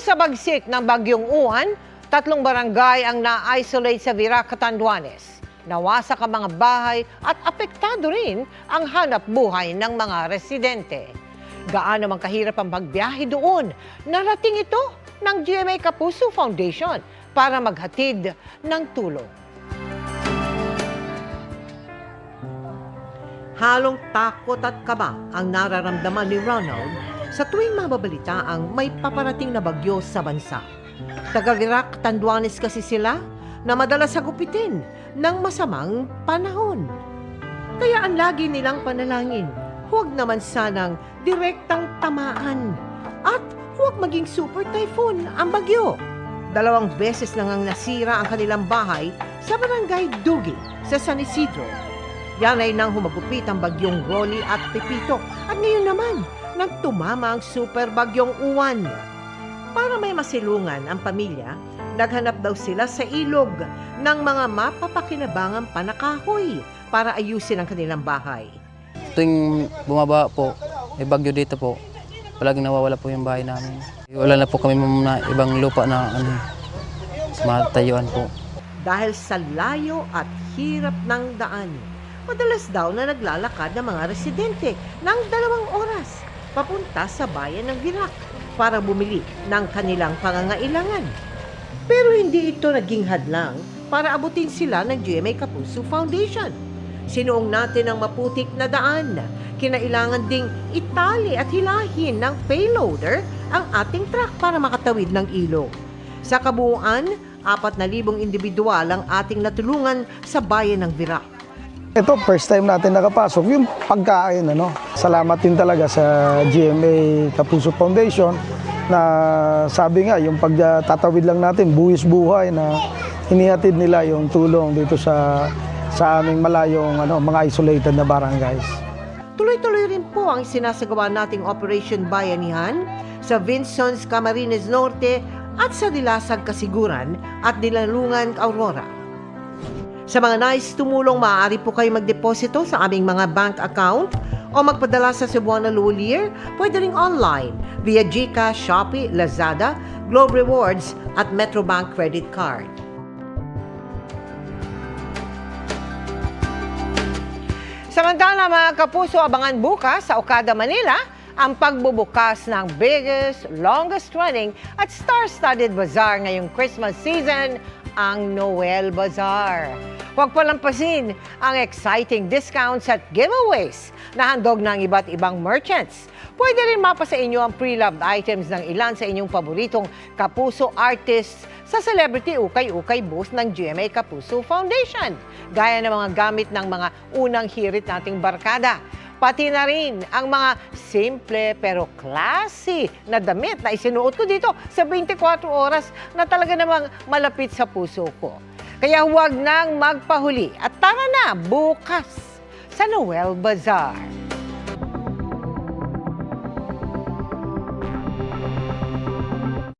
sa bagsik ng bagyong Uwan, tatlong barangay ang na-isolate sa Virac, Catanduanes. Nawasak ang mga bahay at apektado rin ang hanap buhay ng mga residente. Gaano man kahirap ang pagbiyahe doon, narating ito ng GMA Kapuso Foundation para maghatid ng tulong. Halong takot at kaba ang nararamdaman ni Ronald sa tuwing mababalita ang may paparating na bagyo sa bansa. Taga-Virac, Tanduanes kasi sila na madalas sagupitin ng masamang panahon. Kaya ang lagi nilang panalangin, huwag naman sanang direktang tamaan at huwag maging super typhoon ang bagyo. Dalawang beses lang ang nasira ang kanilang bahay sa barangay Dugi sa San Isidro yan ay nang humagupit ang bagyong Rolly at Pepito. At ngayon naman, nagtumama ang super bagyong Uwan. Para may masilungan ang pamilya, naghanap daw sila sa ilog ng mga mapapakinabangang panakahoy para ayusin ang kanilang bahay. Tuwing bumaba po, may bagyo dito po, palaging nawawala po yung bahay namin. Wala na po kami na ibang lupa na ano, matayuan po. Dahil sa layo at hirap ng daan, madalas daw na naglalakad ng mga residente ng dalawang oras papunta sa bayan ng Virac para bumili ng kanilang pangangailangan. Pero hindi ito naging hadlang para abutin sila ng GMA Kapuso Foundation. Sinuong natin ang maputik na daan. Kinailangan ding itali at hilahin ng payloader ang ating truck para makatawid ng ilog. Sa kabuuan, 4,000 individual ang ating natulungan sa bayan ng Virac. Ito, first time natin nakapasok. Yung pagkain, ano. Salamat din talaga sa GMA Kapuso Foundation na sabi nga, yung pagtatawid lang natin, buwis buhay na inihatid nila yung tulong dito sa sa aming malayong ano, mga isolated na barangays. Tuloy-tuloy rin po ang sinasagawa nating Operation Bayanihan sa Vinsons, Camarines Norte at sa Dilasag, Kasiguran at Dilalungan, Aurora. Sa mga nais tumulong, maaari po kayo magdeposito sa aming mga bank account o magpadala sa Cebuana Lulier, pwede ring online via GCash, Shopee, Lazada, Globe Rewards at Metrobank Credit Card. Samantala mga kapuso, abangan bukas sa Okada, Manila ang pagbubukas ng biggest, longest running at star-studded bazaar ngayong Christmas season, ang Noel Bazaar. Huwag palampasin ang exciting discounts at giveaways na handog ng iba't ibang merchants. Pwede rin mapa sa inyo ang pre-loved items ng ilan sa inyong paboritong kapuso artists sa Celebrity Ukay-Ukay booth ng GMA Kapuso Foundation. Gaya ng mga gamit ng mga unang hirit nating barkada. Pati na rin ang mga simple pero classy na damit na isinuot ko dito sa 24 oras na talaga namang malapit sa puso ko. Kaya huwag nang magpahuli at tara na bukas sa Noel Bazaar.